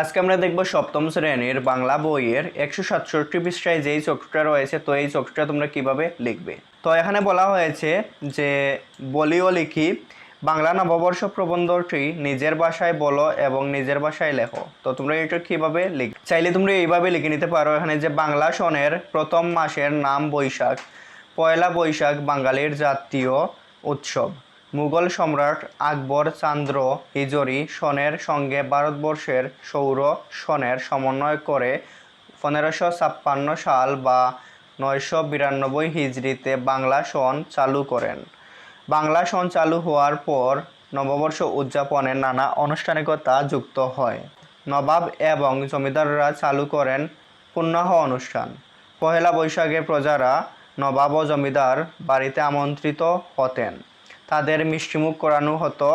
আজকে আমরা দেখব সপ্তম শ্রেণির বাংলা বইয়ের একশো সাতষট্টি পৃষ্ঠায় যেই চক্রটা রয়েছে, তো এই চক্রটা তোমরা কীভাবে লিখবে? তো এখানে বলা হয়েছে যে, বলিও লিখি, বাংলা নববর্ষ প্রবন্ধটি নিজের ভাষায় বলো এবং নিজের ভাষায় লেখো। তো তোমরা এটা কীভাবে লিখ, চাইলে তোমরা এইভাবে লিখে নিতে পারো। এখানে যে বাংলা সনের প্রথম মাসের নাম বৈশাখ, পয়লা বৈশাখ বাঙালির জাতীয় উৎসব। মুঘল সম্রাট আকবর চান্দ্র হিজরি সনের সঙ্গে ভারতবর্ষের সৌর সনের সমন্বয় করে পনেরোশো ছাপ্পান্ন সাল বা নয়শো বিরানব্বই হিজড়িতে বাংলা সন চালু করেন। বাংলা সন চালু হওয়ার পর নববর্ষ উদযাপনে নানা আনুষ্ঠানিকতা যুক্ত হয়। নবাব এবং জমিদাররা চালু করেন পুণ্যাহ অনুষ্ঠান। পহেলা বৈশাখে প্রজারা নবাব ও জমিদার বাড়িতে আমন্ত্রিত হতেন। তাদের মিষ্টিমুখ করানো হতো,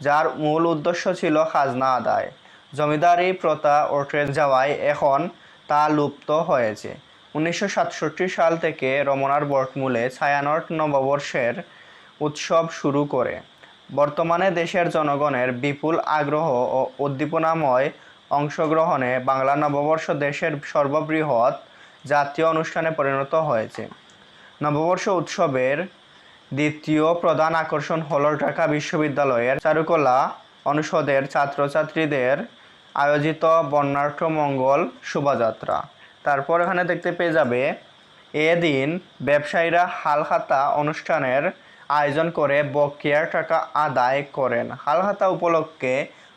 যার মূল উদ্দেশ্য ছিল খাজনা আদায়। জমিদারি প্রথা উঠে যাওয়ায় এখন তা লুপ্ত হয়েছে। উনিশশো সাতষট্টি সাল থেকে রমনার বটমূলে ছায়ানট নববর্ষের উৎসব শুরু করে। বর্তমানে দেশের জনগণের বিপুল আগ্রহ ও উদ্দীপনাময় অংশগ্রহণে বাংলা নববর্ষ দেশের সর্ববৃহৎ জাতীয় অনুষ্ঠানে পরিণত হয়েছে। নববর্ষ উৎসবের দ্বিতীয় প্রধান আকর্ষণ হল ঢাকা বিশ্ববিদ্যালয়ের চারুকলা অনুষদের ছাত্রছাত্রীদের আয়োজিত বর্ণাঢ্য মঙ্গল শোভাযাত্রা। তারপর এখানে দেখতে পেয়ে যাবে, এদিন ব্যবসায়ীরা হালহাতা অনুষ্ঠানের আয়োজন করে বকেয়ার টাকা আদায় করেন। হালহাতা উপলক্ষে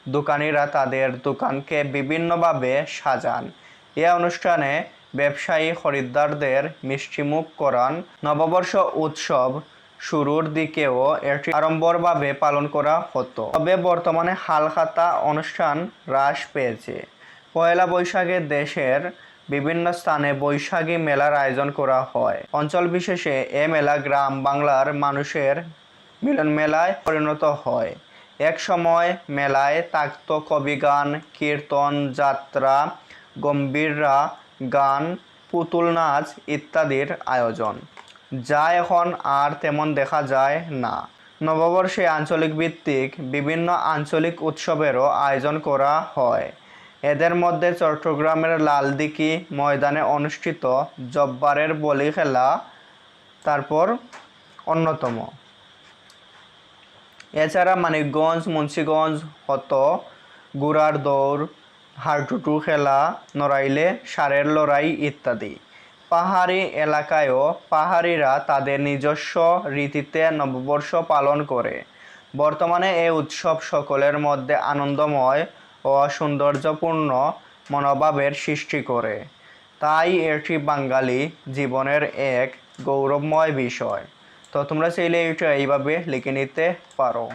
দোকানিরা তাদের দোকানকে বিভিন্নভাবে সাজান। এ অনুষ্ঠানে ব্যবসায়ী খরিদ্দারদের মিষ্টিমুখ করান। নববর্ষ উৎসব শুরুর দিকেও এটি আড়ম্বরভাবে পালন করা হতো। তবে বর্তমানে হালখাতা অনুষ্ঠান হ্রাস পেয়েছে। পয়লা বৈশাখে দেশের বিভিন্ন স্থানে বৈশাখী মেলার আয়োজন করা হয়। অঞ্চল বিশেষে এ মেলা গ্রাম বাংলার মানুষের মিলন মেলায় পরিণত হয়। এক সময় মেলায় থাকত কবিগান কীর্তন, যাত্রা, গম্ভীররা, গান, পুতুল নাচ ইত্যাদির আয়োজন। যা এখন আর তেমন দেখা যায় না। নববর্ষে আঞ্চলিক ভিত্তিক বিভিন্ন আঞ্চলিক উৎসবেরও আয়োজন করা হয়। এদের মধ্যে চট্টগ্রামের লালদিকি ময়দানে অনুষ্ঠিত জব্বারের বলি খেলা, তারপর অন্যতম। এছাড়া মানিকগঞ্জ, মুন্সীগঞ্জ, হত, গুড়ার দৌড় হাড়টুটু খেলা, নড়াইলে সারের লড়াই ইত্যাদি। পাহাড়ি এলাকায়ও পাহাড়িরা তাদের নিজস্ব রীতিতে নববর্ষ পালন করে। বর্তমানে এই উৎসব সকলের মধ্যে আনন্দময় ও সৌন্দর্যপূর্ণ মনোভাবের সৃষ্টি করে। তাই এটি বাঙালি জীবনের এক গৌরবময় বিষয়। তো তোমরা চাইলে এটা এইভাবে লিখে নিতে পারো।